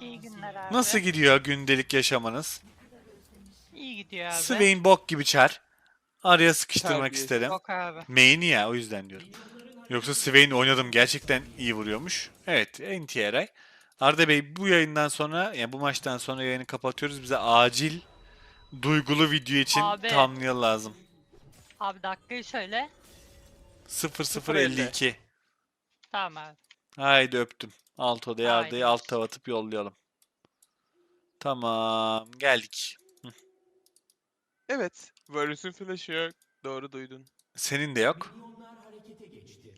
İyi günler abi. Nasıl gidiyor gündelik yaşamanız? İyi gidiyor abi. Swain bok gibi çar. Araya sıkıştırmak Terbiyesiz. istedim. Yok abi. Main'i ya o yüzden diyorum. Yoksa Swain oynadım gerçekten iyi vuruyormuş. Evet NTRI. Arda Bey bu yayından sonra yani bu maçtan sonra yayını kapatıyoruz. Bize acil duygulu video için Abi. thumbnail lazım. Abi dakikayı söyle. 0052. Tamam abi. Haydi öptüm. Alt odaya Arda'yı Haydi. alt tava atıp yollayalım. Tamam geldik. Evet. Varus'un flash'ı yok. Doğru duydun. Senin de yok.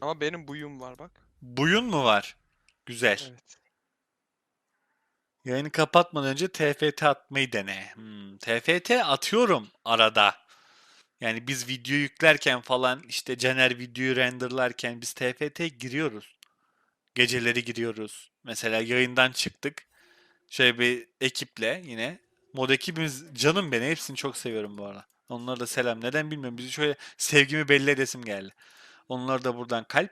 Ama benim buyum var bak. Buyun mu var? Güzel. Evet. Yayını kapatmadan önce TFT atmayı dene. Hmm, TFT atıyorum arada. Yani biz video yüklerken falan işte Caner videoyu renderlarken biz TFT giriyoruz. Geceleri giriyoruz. Mesela yayından çıktık. Şöyle bir ekiple yine. Mod ekibimiz canım beni. Hepsini çok seviyorum bu arada. Onlara da selam. Neden bilmiyorum. Bizi şöyle sevgimi belli edesim geldi. Onlara da buradan kalp.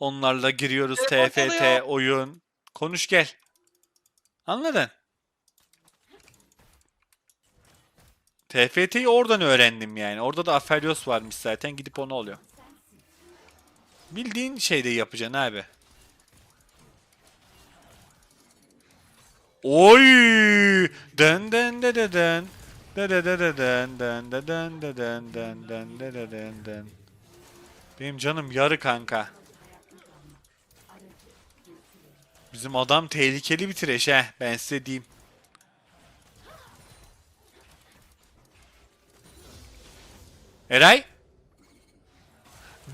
Onlarla giriyoruz Telefon TFT, çalıyor. oyun. Konuş gel. Anladın? TFT'yi oradan öğrendim yani. Orada da Aphelios varmış zaten. Gidip onu alıyor. Bildiğin şeyde yapacaksın abi. Oy! Den den de de den. De de de de den den de den de den den den de de den den. Benim canım yarı kanka. Bizim adam tehlikeli bir tireş he. Ben size diyeyim. Eray?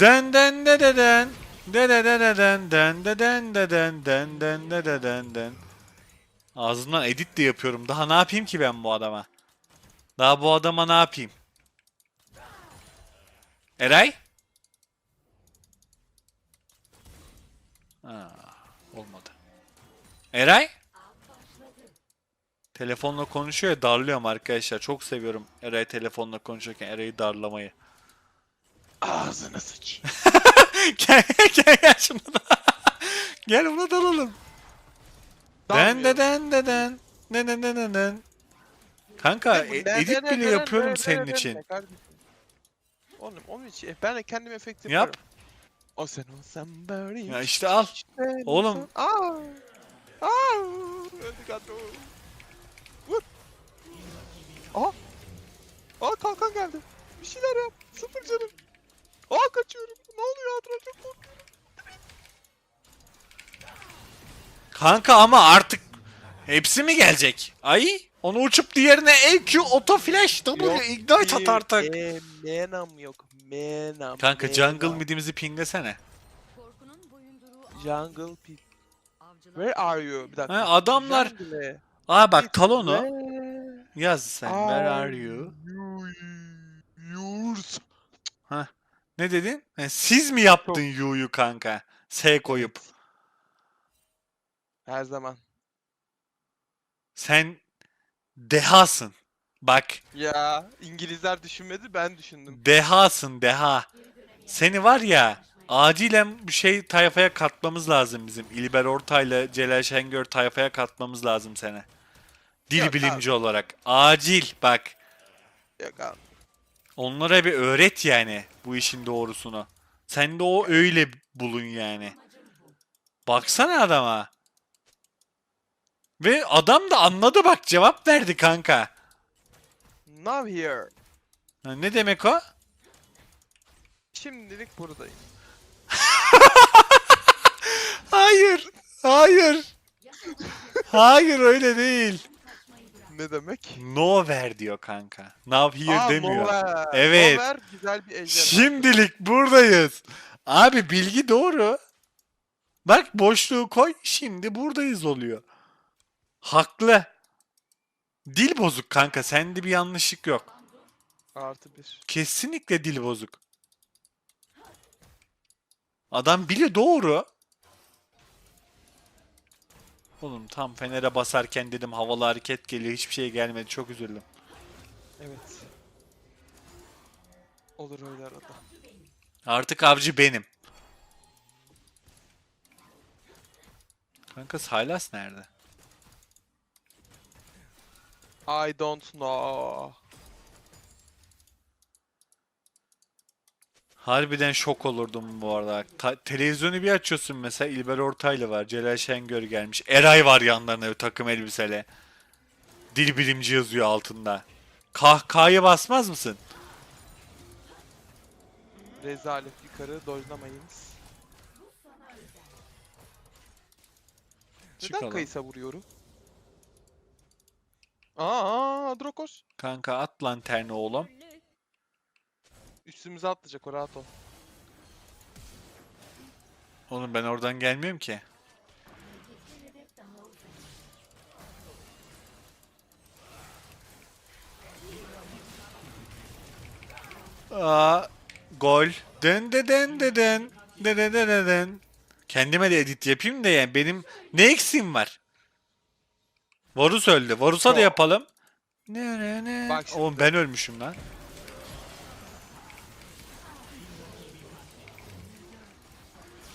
Den den de de den. De de de de den den de den de den den den de de den den. Ağzımdan edit de yapıyorum. Daha ne yapayım ki ben bu adama? Daha bu adama ne yapayım? Eray? Aa, olmadı. Eray? Telefonla konuşuyor ya darlıyorum arkadaşlar. Çok seviyorum Eray telefonla konuşurken Eray'ı darlamayı. Ağzını sıç. gel gel gel şuna da. gel buna dalalım. Den de den de den. Den den den den den. Kanka e- edit bile yapıyorum senin için. Oğlum onun için ben de kendim efekt Yap. yapıyorum. O sen olsan böyle. Ya işte al. Oğlum. olsam- Aa. Aa. Öldü kadro. Vur. Aha. Aa kalkan geldi. Bir şeyler yap. Sıfır canım. Aa kaçıyorum. Ne oluyor Adro çok korkuyorum. Kanka ama artık hepsi mi gelecek? Ay onu uçup diğerine EQ auto flash W ignite at artık. Eee menam yok. Menam. Kanka menam. jungle midimizi pinglesene. Korkunun boyunduruğu Jungle avcılar Where are you? Bir dakika. Ha, adamlar Jungle. Aa bak Talon'u yaz sen. Where are you? you? Yours. Ne dedin? Ha, siz mi yaptın Yu'yu kanka? S koyup. Her zaman. Sen dehasın. Bak Ya İngilizler düşünmedi ben düşündüm. dehasın deha. Seni var ya acilen bir şey tayfaya katmamız lazım bizim. İlber Ortaylı, Celal Şengör tayfaya katmamız lazım seni. Dil Yok bilimci olarak. Acil bak. Yok abi. Onlara bir öğret yani bu işin doğrusunu. Sen de o öyle bulun yani. Baksana adama. Ve adam da anladı bak cevap verdi kanka. Now here. Ha, ne demek o? Şimdilik buradayım. Hayır. Hayır. Hayır öyle değil. Ne demek? No ver diyor kanka. Now here Aa, demiyor. Mover. Evet. Mover güzel bir ejderha. Şimdilik buradayız. Abi bilgi doğru. Bak boşluğu koy. Şimdi buradayız oluyor. Haklı. Dil bozuk kanka. Sende bir yanlışlık yok. Artı bir. Kesinlikle dil bozuk. Adam bile doğru. Oğlum tam Fener'e basarken dedim havalı hareket geliyor. Hiçbir şey gelmedi. Çok üzüldüm. Evet. Olur öyle arada. Artık avcı benim. Kanka Sylas nerede? I don't know. Harbiden şok olurdum bu arada. Ta- televizyonu bir açıyorsun mesela İlber Ortaylı var, Celal Şengör gelmiş. Eray var yanlarında takım elbiseli. Dil bilimci yazıyor altında. Kahkahayı basmaz mısın? Rezalet yukarı dojlamayınız. Neden Çıkalım. Kayıs'a vuruyorum? Aa, aa Drokos. Kanka at lanterni oğlum. Üstümüze atlayacak o rahat ol. Oğlum ben oradan gelmiyorum ki. Aa, gol. Den de den de den. De de de de den. Kendime de edit yapayım da yani benim ne eksiğim var? Varus öldü. Varus'a da yapalım. Ne ne ne. Bak şimdi. Oğlum ben ölmüşüm lan.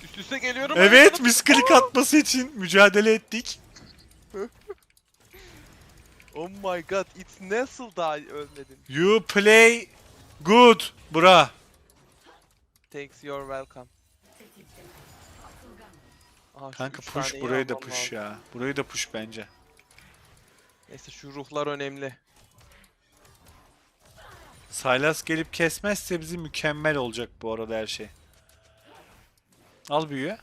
Üst üste geliyorum. Evet, misklik atması için mücadele ettik. Oh my god, it's nasıl daha ölmedin? You play good, bra. Thanks, you're welcome. Aha, şu Kanka üç push taneyi burayı da almam push lazım. ya. Burayı da push bence. Neyse şu ruhlar önemli. Sylas gelip kesmezse bizi mükemmel olacak bu arada her şey. Al büyüğü.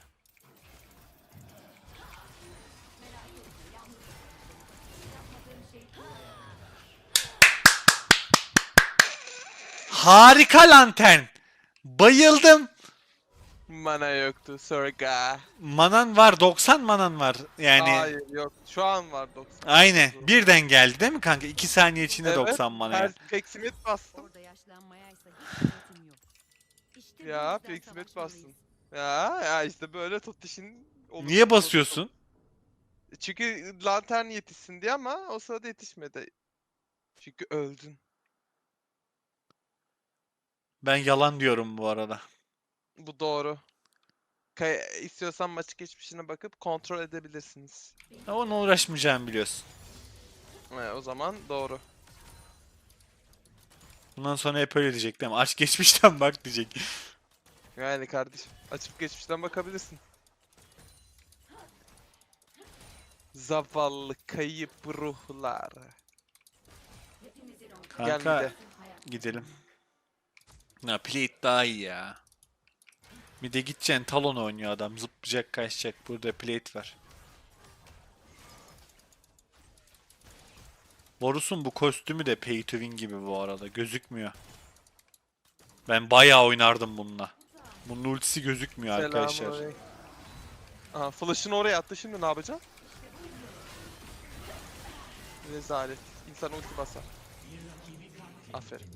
Harika lantern. Bayıldım. Mana yoktu, sorga. Manan var 90 manan var. Yani Hayır yok, şu an var 90. aynen birden geldi değil mi kanka? 2 saniye içinde Evet, 90 manaya. Her peksimet bastım. Orada yaşlanmayaysa hiç niyetim yok. İşte bu Ya yüzden peksimet savaşmalıyız. bastın. Ya ya işte böyle tut işin. Niye basıyorsun? Çünkü lantern yetişsin diye ama o sırada yetişmedi. Çünkü öldün. Ben yalan diyorum bu arada. Bu doğru. Kay istiyorsan maçı geçmişine bakıp kontrol edebilirsiniz. Ya Onunla uğraşmayacağım biliyorsun. He, o zaman doğru. Bundan sonra hep öyle diyecek değil mi? Aç geçmişten bak diyecek. Yani kardeşim açıp geçmişten bakabilirsin. Zavallı kayıp ruhlar. Gel Kanka bir de. gidelim. Ya plate daha iyi ya. Bir de gideceksin talon oynuyor adam. Zıplayacak kaçacak. Burada plate var. Varus'un bu kostümü de pay to win gibi bu arada. Gözükmüyor. Ben bayağı oynardım bununla. Bunun ultisi gözükmüyor arkadaşlar. Aha flash'ını oraya attı şimdi ne yapacaksın? Rezalet. İnsan ulti basar. Aferin.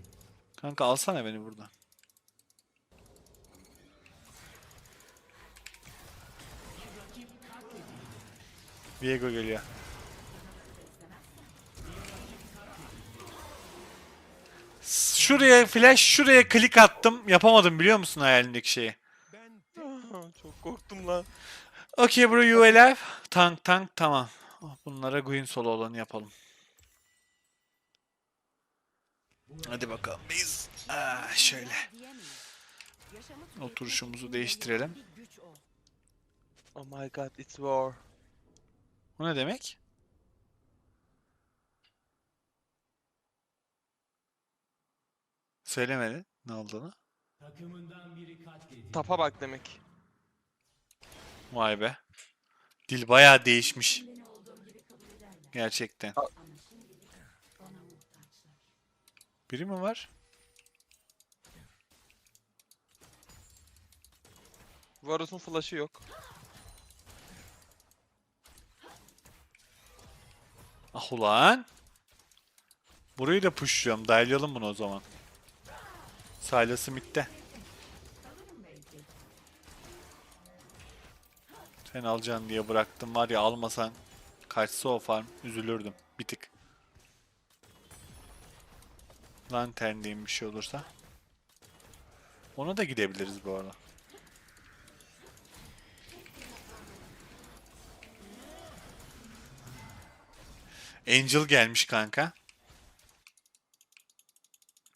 Kanka alsana beni buradan. Viego geliyor. Şuraya flash, şuraya klik attım. Yapamadım biliyor musun hayalindeki şeyi? Ah, Çok korktum lan. Okay bro you alive. Tank tank tamam. Oh, Bunlara Guin solo olanı yapalım. Hadi bakalım biz. Ah, şöyle. Oturuşumuzu değiştirelim. Oh my god it's war. O ne demek? Söylemedi ne olduğunu. Tapa bak demek. Vay be. Dil bayağı değişmiş. Gerçekten. A- Biri mi var? Varus'un flash'ı yok. Ah ulan. Burayı da pushluyorum. Daylayalım bunu o zaman. Silas'ı midde. Sen alacaksın diye bıraktım var ya almasan kaçsa o farm üzülürdüm bir tık. Lanterndeyim bir şey olursa. Ona da gidebiliriz bu arada. Angel gelmiş kanka.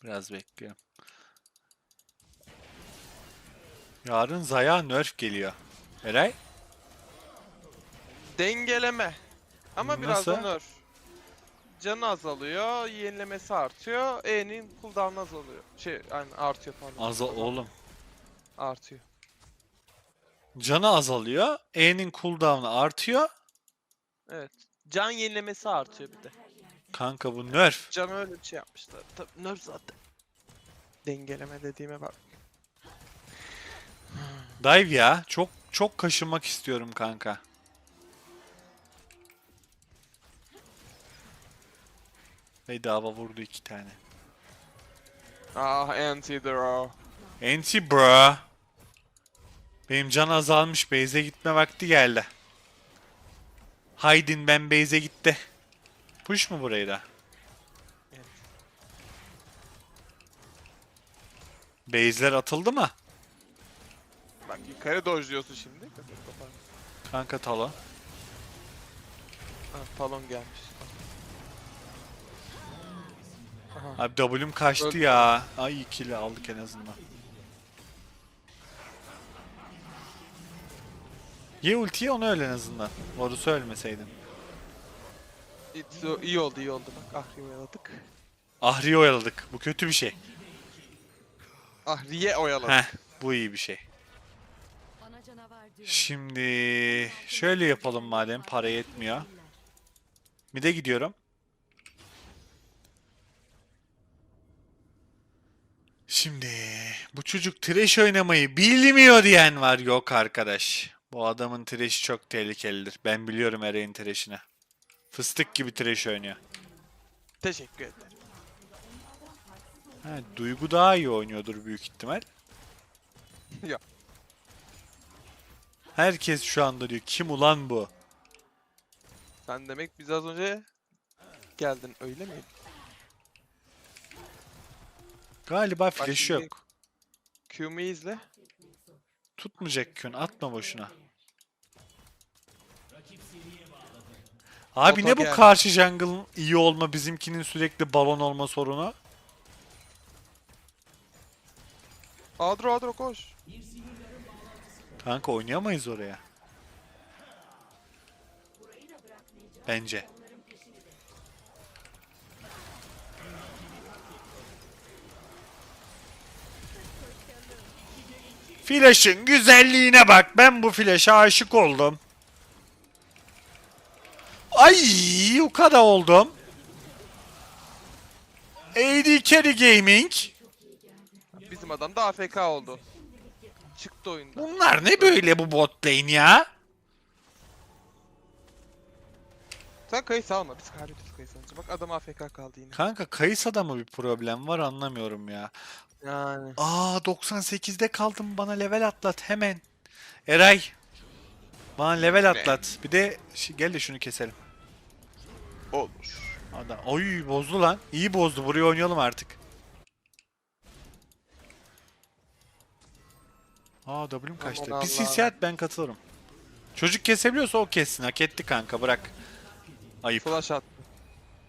Biraz bekliyorum. Yarın Zaya nerf geliyor. Eray? Dengeleme. Ama biraz da Nasıl? nerf. Canı azalıyor, yenilemesi artıyor, E'nin cooldown'u azalıyor. Şey, yani artıyor pardon. Azal oğlum. Artıyor. Canı azalıyor. E'nin cooldown'u artıyor. Evet. Can yenilemesi artıyor bir de. Kanka bu nerf. Can öyle bir şey yapmışlar. Tabii nerf zaten. Dengeleme dediğime bak. Dive ya. Çok çok kaşınmak istiyorum kanka. Bedava vurdu iki tane. Ah anti-draw. Anti bro. Benim can azalmış. Base'e gitme vakti geldi. Haydin ben base'e gitti. Push mu burayı da? Evet. Base'ler atıldı mı? Bak yukarı dojluyorsun şimdi. Kanka talo. Ha, talon gelmiş. Aha. Abi W'm kaçtı Öldü. ya. Ay ikili aldık en azından. Ye ultiyi onu öyle en azından. Varus'u ölmeseydin. İyi oldu iyi oldu bak. Ah oyaladık. Ahri'yi oyaladık. Bu kötü bir şey. Ah Riye oyaladık. Heh, bu iyi bir şey. Bana canavar diyor. Şimdi şöyle yapalım madem para yetmiyor. Mide gidiyorum. Şimdi bu çocuk trash oynamayı bilmiyor diyen var yok arkadaş. Bu adamın trash'i çok tehlikelidir. Ben biliyorum Eray'ın trash'ini. Fıstık gibi trash oynuyor. Teşekkür ederim. Ha, Duygu daha iyi oynuyordur büyük ihtimal. Ya. Herkes şu anda diyor kim ulan bu? Sen demek biz az önce geldin öyle mi? Galiba flash'ı şimdi- yok. Q'mu izle. Tutmayacak kün atma boşuna. Abi Oto ne bu geldi. karşı jungle'ın iyi olma bizimkinin sürekli balon olma sorunu? Adro Adro koş. Kanka oynayamayız oraya. Bence. Flash'ın güzelliğine bak. Ben bu flash'a aşık oldum. Ay, o kadar oldum. AD Carry Gaming. Bizim adam da AFK oldu. Çıktı oyunda. Bunlar ne böyle bu bot lane ya? Sen kayısı alma biz kaybederiz kayısı alınca. Bak adam AFK kaldı yine. Kanka Kayısa'da mı bir problem var anlamıyorum ya. Yani. Aa 98'de kaldım bana level atlat hemen. Eray. Bana level atlat. Bir de şi- gel de şunu keselim. Olur. Adam. Oy bozdu lan. İyi bozdu. Buraya oynayalım artık. Aa W'm kaçtı. Aman Bir CC Allah'ım. ben katılırım. Çocuk kesebiliyorsa o kessin. Hak etti kanka bırak. Ayıp. Flash attı.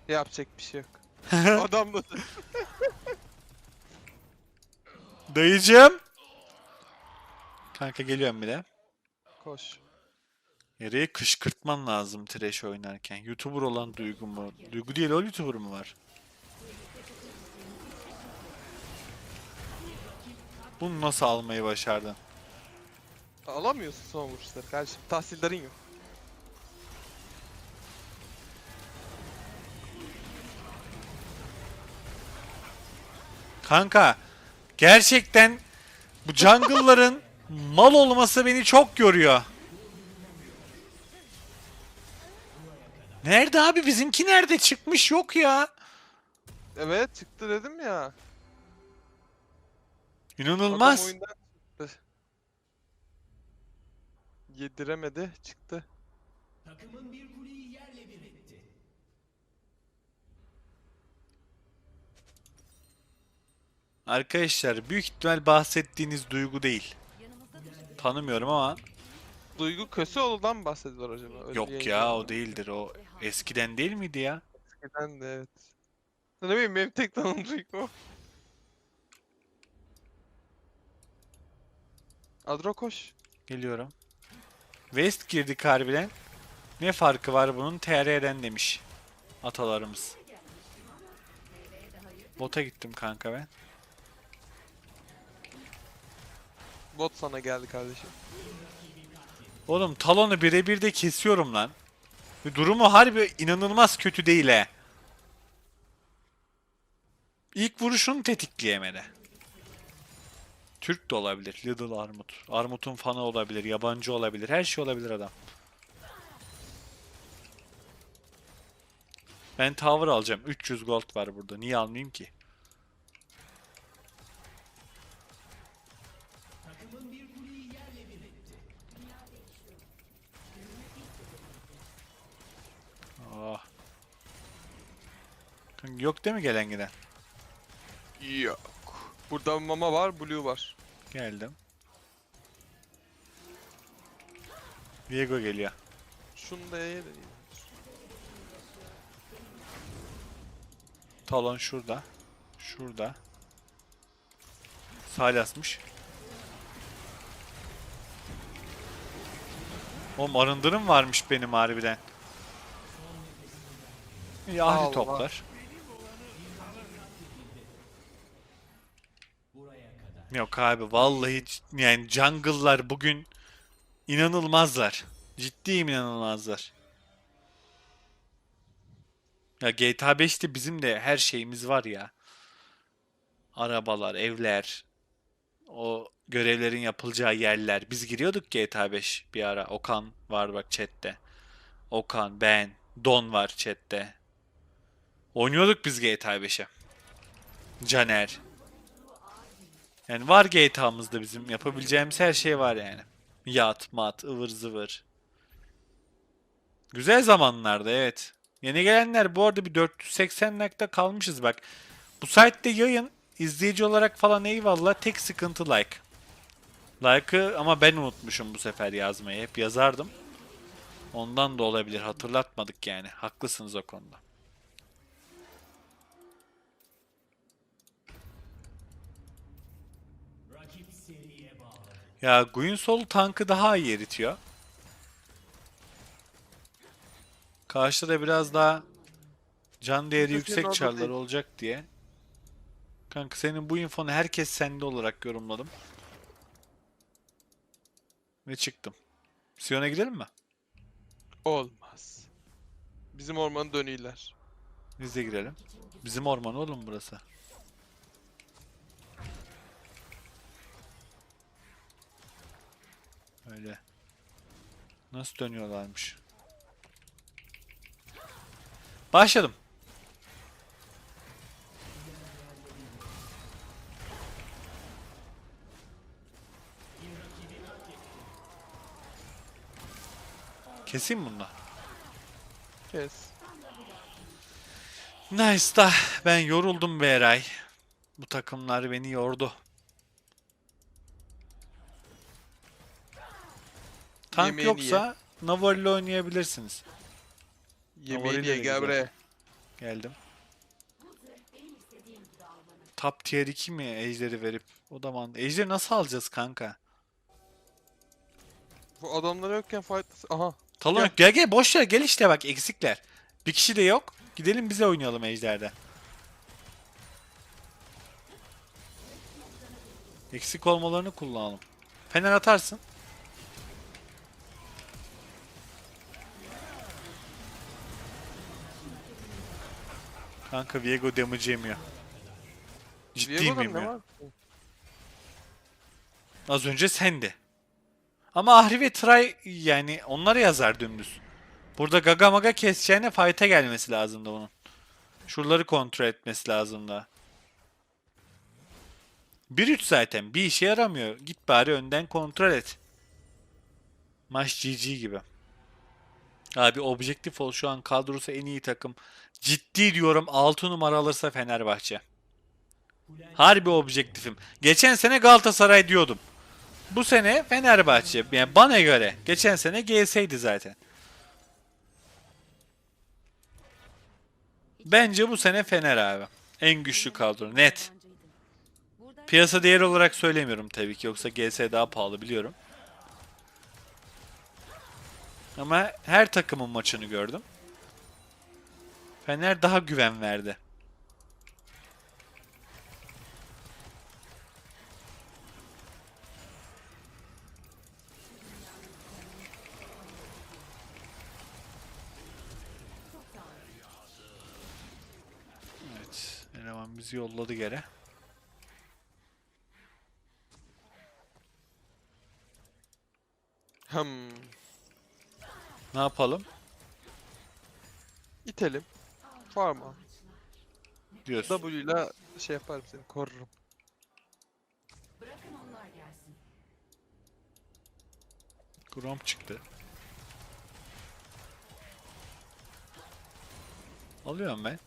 Yapacak bir şey yok. adam da Dayıcım. Kanka geliyorum bir de. koş. Nereye kışkırtman lazım trash oynarken. YouTuber olan Duygu mu? Duygu değil o YouTuber mu var? Bunu nasıl almayı başardın? Alamıyorsun son vuruşları kardeşim. Tahsildarın yok. Kanka gerçekten bu jungle'ların mal olması beni çok yoruyor. Nerede abi bizimki nerede çıkmış yok ya. Evet çıktı dedim ya. Adam İnanılmaz. oyundan çıktı. Yediremedi çıktı. Arkadaşlar büyük ihtimal bahsettiğiniz duygu değil. Tanımıyorum ama Duygu Köseoğlu'dan bahsediyorlar acaba? Öyle yok ya o değildir o eskiden değil miydi ya? Eskiden de evet. Ne bileyim benim tek tanıdığım o. Adro koş. Geliyorum. West girdik harbiden. Ne farkı var bunun TR'den demiş atalarımız. Bota gittim kanka ben. Bot sana geldi kardeşim. Oğlum talonu birebir de kesiyorum lan. Durumu harbi inanılmaz kötü değil he. İlk vuruşunu tetikleyemedi. Türk de olabilir. Little Armut. Armut'un fanı olabilir. Yabancı olabilir. Her şey olabilir adam. Ben tower alacağım. 300 gold var burada. Niye almayayım ki? Yok değil mi gelen giden? Yok. Burada mama var, blue var. Geldim. Diego geliyor. Şunu da ye de. Talon şurada. Şurada. Salyasmış. Oğlum arındırım varmış benim harbiden. İyi ahli Allah. toplar. Yok abi vallahi yani jungle'lar bugün inanılmazlar. Ciddiyim inanılmazlar. Ya GTA 5'te bizim de her şeyimiz var ya. Arabalar, evler, o görevlerin yapılacağı yerler. Biz giriyorduk GTA 5 bir ara. Okan var bak chatte. Okan, ben, Don var chatte. Oynuyorduk biz GTA 5'e. Caner. Yani var GTA'mızda bizim yapabileceğimiz her şey var yani. Yat, mat, ıvır zıvır. Güzel zamanlarda evet. Yeni gelenler bu arada bir 480 like'da kalmışız bak. Bu site'de yayın izleyici olarak falan eyvallah tek sıkıntı like. Like'ı ama ben unutmuşum bu sefer yazmayı. Hep yazardım. Ondan da olabilir. Hatırlatmadık yani. Haklısınız o konuda. Ya Guinsol tankı daha iyi eritiyor. Karşıda biraz daha can değeri yüksek çarlar olacak diye. Kanka senin bu infonu herkes sende olarak yorumladım. Ve çıktım. Sion'a gidelim mi? Olmaz. Bizim ormanı dönüyorlar. Biz de girelim. Bizim orman oğlum burası. Öyle. Nasıl dönüyorlarmış? Başladım. Keseyim bununla. Kes. Nice da ben yoruldum be Eray. Bu takımlar beni yordu. Tank Yemeğini yoksa Navarro oynayabilirsiniz. Yemeğini ye gel buraya. Geldim. Top tier 2 mi ejderi verip o zaman ejderi nasıl alacağız kanka? Bu adamlar yokken fight... Aha. Talon Gel. gel gel boş ver gel işte bak eksikler. Bir kişi de yok. Gidelim bize oynayalım ejderde. Eksik olmalarını kullanalım. Fener atarsın. Kanka Viego damage yemiyor. Ciddiyim Diego'da ne yemiyor. var? Az önce sendi. Ama Ahri ve Tray yani onları yazar dümdüz. Burada Gaga Maga keseceğine fight'a gelmesi lazımdı bunun. Şuraları kontrol etmesi lazımdı. 1-3 zaten. Bir işe yaramıyor. Git bari önden kontrol et. Maç GG gibi. Abi objektif ol şu an kadrosu en iyi takım. Ciddi diyorum 6 numara alırsa Fenerbahçe. Harbi objektifim. Geçen sene Galatasaray diyordum. Bu sene Fenerbahçe. Yani bana göre. Geçen sene GS'ydi zaten. Bence bu sene Fener abi. En güçlü kadro. Net. Piyasa değeri olarak söylemiyorum tabii ki. Yoksa GS daha pahalı biliyorum. Ama her takımın maçını gördüm. Fener daha güven verdi. Evet. Eleman bizi yolladı geri. Hmm. Ne yapalım? İtelim. Farma. Diyorsun. W ile şey yaparım seni korurum. Grom çıktı. Alıyorum ben.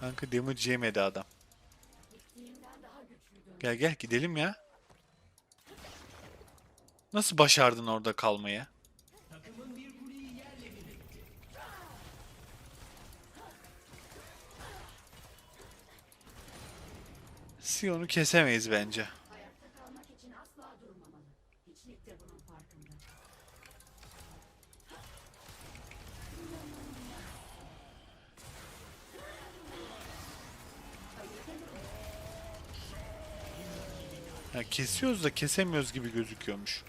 Kanka damage yemedi adam. Gel gel gidelim ya. Nasıl başardın orada kalmayı? Sion'u kesemeyiz bence. Ya kesiyoruz da kesemiyoruz gibi gözüküyormuş.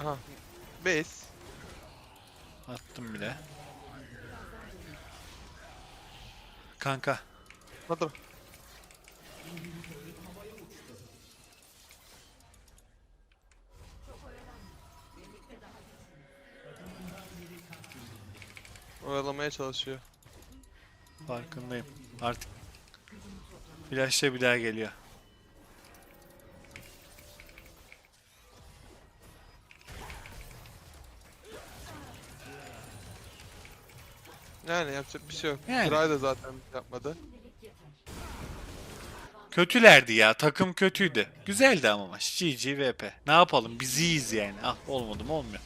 Aha. Base. Attım bile. Kanka. Hadi. Oyalamaya çalışıyor. Farkındayım. Artık Flash'ta bir daha geliyor. Yapacak bir şey yok. Yani. Kiray da zaten yapmadı. Kötülerdi ya. Takım kötüydü. Güzeldi ama maç. GG VP. Ne yapalım? Biz iyiyiz yani. Ah olmadı mı olmuyor.